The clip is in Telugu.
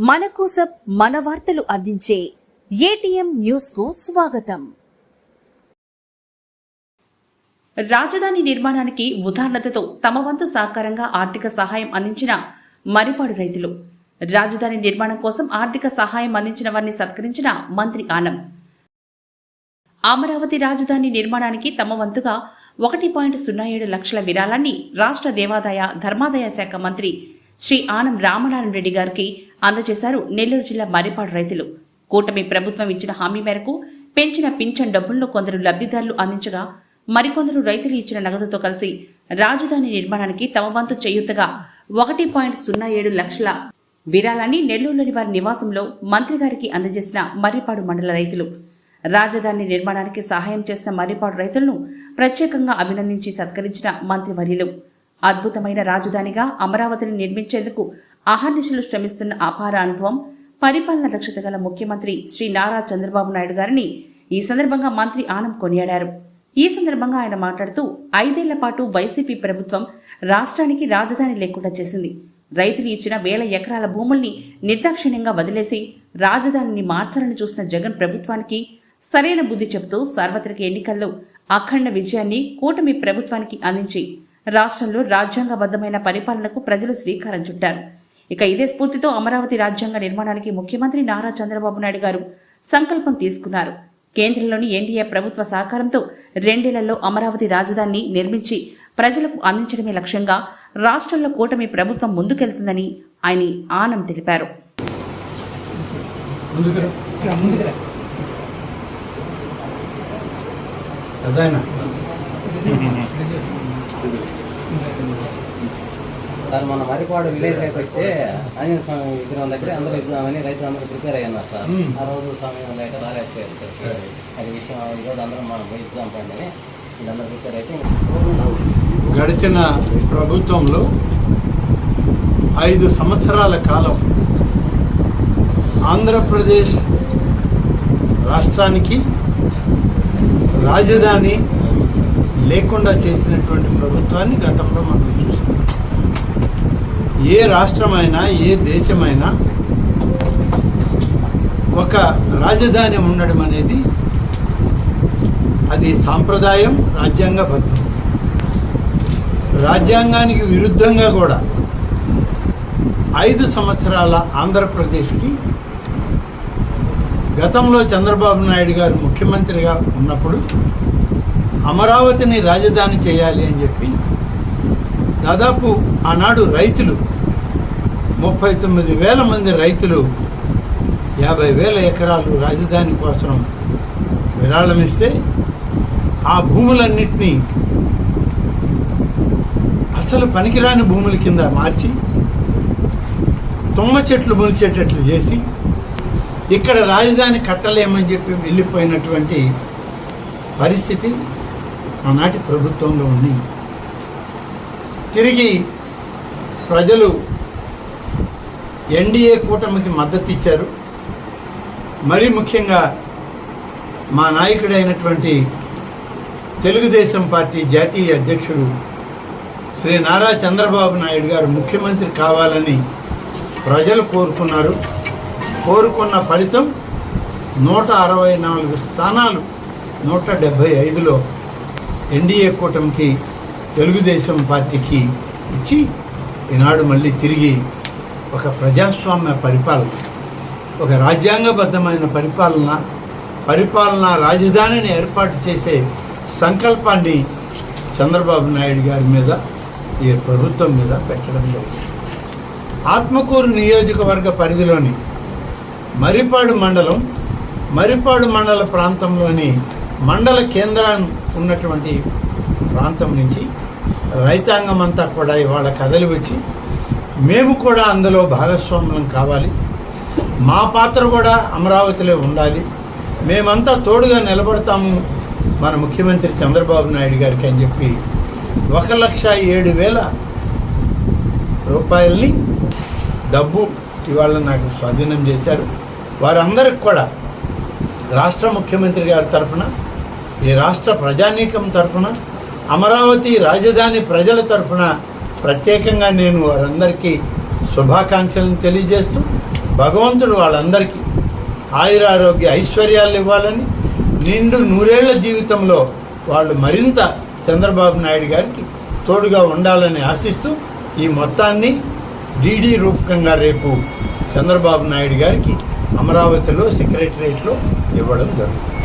మన కోసం మన వార్తలు అందించే ఏటీఎం న్యూస్కు స్వాగతం. రాజధాని నిర్మాణానికి ఉదాహరణతో తమ వంతు సహకారంగా ఆర్థిక సహాయం అందించిన మరిపాడు రైతులు. రాజధాని నిర్మాణం కోసం ఆర్థిక సహాయం అందించిన వారిని సత్కరించిన మంత్రి ఆనం. అమరావతి రాజధాని నిర్మాణానికి తమ వంతుగా ఒకటి పాయింట్ సున్నా ఏడు లక్షల విరాళాన్ని రాష్ట్ర దేవాదాయ ధర్మాదాయ శాఖ మంత్రి శ్రీ ఆనం రామనారాయణ రెడ్డి గారికి అందజేశారు. నెల్లూరు జిల్లా మరిపాడు రైతులు. కూటమి ప్రభుత్వం ఇచ్చిన హామీ మేరకు పెంచిన పింఛన్ డబ్బులను కొందరు లబ్ధిదారులు అందించగా మరికొందరు రైతులు ఇచ్చిన నగదుతో కలిసి రాజధాని నిర్మాణానికి తమ వంతు చేయూతగా ఒకటి పాయింట్ సున్నా ఏడు లక్షల విరాళాన్ని నెల్లూరులోని వారి నివాసంలో మంత్రి గారికి అందజేసిన మర్రిపాడు మండల రైతులు. రాజధాని నిర్మాణానికి సహాయం చేసిన మర్రిపాడు రైతులను ప్రత్యేకంగా అభినందించి సత్కరించిన మంత్రివర్యులు అద్భుతమైన రాజధానిగా అమరావతిని నిర్మించేందుకు అహర్నిశలు శ్రమిస్తున్న అపార అనుభవం పరిపాలన దక్షత గల ముఖ్యమంత్రి శ్రీ నారా చంద్రబాబు నాయుడు గారిని ఈ సందర్భంగా మంత్రి ఆనం కొనియాడారు. ఈ సందర్భంగా ఆయన మాట్లాడుతూ ఐదేళ్ళ పాటు వైసీపీ ప్రభుత్వం రాష్ట్రానికి రాజధాని లేకుండా చేసింది. రైతులు ఇచ్చిన వేల ఎకరాల భూముల్ని నిర్దాక్షిణ్యంగా వదిలేసి రాజధానిని మార్చాలని చూసిన జగన్ ప్రభుత్వానికి సరైన బుద్ధి చెబుతూ సార్వత్రిక ఎన్నికల్లో అఖండ విజయాన్ని కూటమి ప్రభుత్వానికి అందించి రాష్ట్రంలో రాజ్యాంగబద్ధమైన పరిపాలనకు ప్రజలు శ్రీకారం చుట్టారు. ఇక ఇదే స్ఫూర్తితో అమరావతి రాజ్యాంగ నిర్మాణానికి ముఖ్యమంత్రి నారా చంద్రబాబు నాయుడు గారు సంకల్పం తీసుకున్నారు. కేంద్రంలోని ఎన్డీఏ ప్రభుత్వ సహకారంతో రెండేళ్ళలో అమరావతి రాజధానిని నిర్మించి ప్రజలకు అందించడమే లక్ష్యంగా రాష్ట్రంలో కూటమి ప్రభుత్వం ముందుకెళ్తుందని ఆయన ఆనం తెలిపారు. పెద్దాయన సార్ మన మరిపాడు విలేజ్లోకి వస్తే ఆంజనేయ స్వామి విగ్రహం దగ్గర అందరూ ఇద్దామని రైతులు అందరూ ప్రిపేర్ అయ్యారు సార్. ఆ రోజు సమయం లేక రాలేకపోయారు సార్ అది విషయం ఈరోజు అందరం మనం పోయి ఇద్దాం పండి అని వీళ్ళందరూ ప్రిపేర్ అయితే గడిచిన ప్రభుత్వంలో ఐదు సంవత్సరాల కాలం ఆంధ్రప్రదేశ్ రాష్ట్రానికి రాజధాని లేకుండా చేసినటువంటి ప్రభుత్వాన్ని గతంలో మనం చూసాం. ఏ రాష్ట్రమైనా ఏ దేశమైనా ఒక రాజధాని ఉండడం అనేది అది సాంప్రదాయం రాజ్యాంగబద్ధం. రాజ్యాంగానికి విరుద్ధంగా కూడా ఐదు సంవత్సరాల ఆంధ్రప్రదేశ్కి గతంలో చంద్రబాబు నాయుడు గారు ముఖ్యమంత్రిగా ఉన్నప్పుడు అమరావతిని రాజధాని చేయాలి అని చెప్పి దాదాపు ఆనాడు రైతులు ముప్పై తొమ్మిది వేల మంది రైతులు యాభై వేల ఎకరాలు రాజధాని కోసం విరాళం ఇస్తే ఆ భూములన్నింటినీ అసలు పనికిరాని భూముల కింద మార్చి తుమ్మ చెట్లు మొలిచేటట్లు చేసి ఇక్కడ రాజధాని కట్టలేమని చెప్పి వెళ్ళిపోయినటువంటి పరిస్థితి ఆనాటి ప్రభుత్వంలో ఉంది తిరిగి ప్రజలు ఎన్డీఏ కూటమికి మద్దతు ఇచ్చారు. మరీ ముఖ్యంగా మా నాయకుడైనటువంటి తెలుగుదేశం పార్టీ జాతీయ అధ్యక్షుడు శ్రీ నారా చంద్రబాబు నాయుడు గారు ముఖ్యమంత్రి కావాలని ప్రజలు కోరుకున్నారు. కోరుకున్న ఫలితం నూట అరవై నాలుగు స్థానాలు నూట డెబ్భై ఐదులో ఎన్డీఏ కూటమికి తెలుగుదేశం పార్టీకి ఇచ్చి ఈనాడు మళ్ళీ తిరిగి ఒక ప్రజాస్వామ్య పరిపాలన ఒక రాజ్యాంగబద్ధమైన పరిపాలన పరిపాలన రాజధానిని ఏర్పాటు చేసే సంకల్పాన్ని చంద్రబాబు నాయుడు గారి మీద ఈ ప్రభుత్వం మీద పెట్టడం జరిగింది. ఆత్మకూరు నియోజకవర్గ పరిధిలోని మరిపాడు మండలం మరిపాడు మండల ప్రాంతంలోని మండల కేంద్రం ఉన్నటువంటి ప్రాంతం నుంచి రైతాంగం అంతా కూడా ఇవాళ కథలు వచ్చి మేము కూడా అందులో భాగస్వామ్యం కావాలి. మా పాత్ర కూడా అమరావతిలో ఉండాలి. మేమంతా తోడుగా నిలబడతాము మన ముఖ్యమంత్రి చంద్రబాబు నాయుడు గారికి అని చెప్పి ఒక లక్ష ఏడు వేల రూపాయలని డబ్బు ఇవాళ నాకు స్వాధీనం చేశారు. వారందరికి కూడా రాష్ట్ర ముఖ్యమంత్రి గారి తరఫున ఈ రాష్ట్ర ప్రజానీకం తరఫున అమరావతి రాజధాని ప్రజల తరఫున ప్రత్యేకంగా నేను వారందరికీ శుభాకాంక్షలను తెలియజేస్తూ భగవంతుడు వాళ్ళందరికీ ఆయురారోగ్య ఐశ్వర్యాలు ఇవ్వాలని నిండు నూరేళ్ళ జీవితంలో వాళ్ళు మరింత చంద్రబాబు నాయుడు గారికి తోడుగా ఉండాలని ఆశిస్తూ ఈ మొత్తాన్ని డీడీ రూపకంగా రేపు చంద్రబాబు నాయుడు గారికి అమరావతిలో సెక్రటరియట్లో ఇవ్వడం జరుగుతుంది.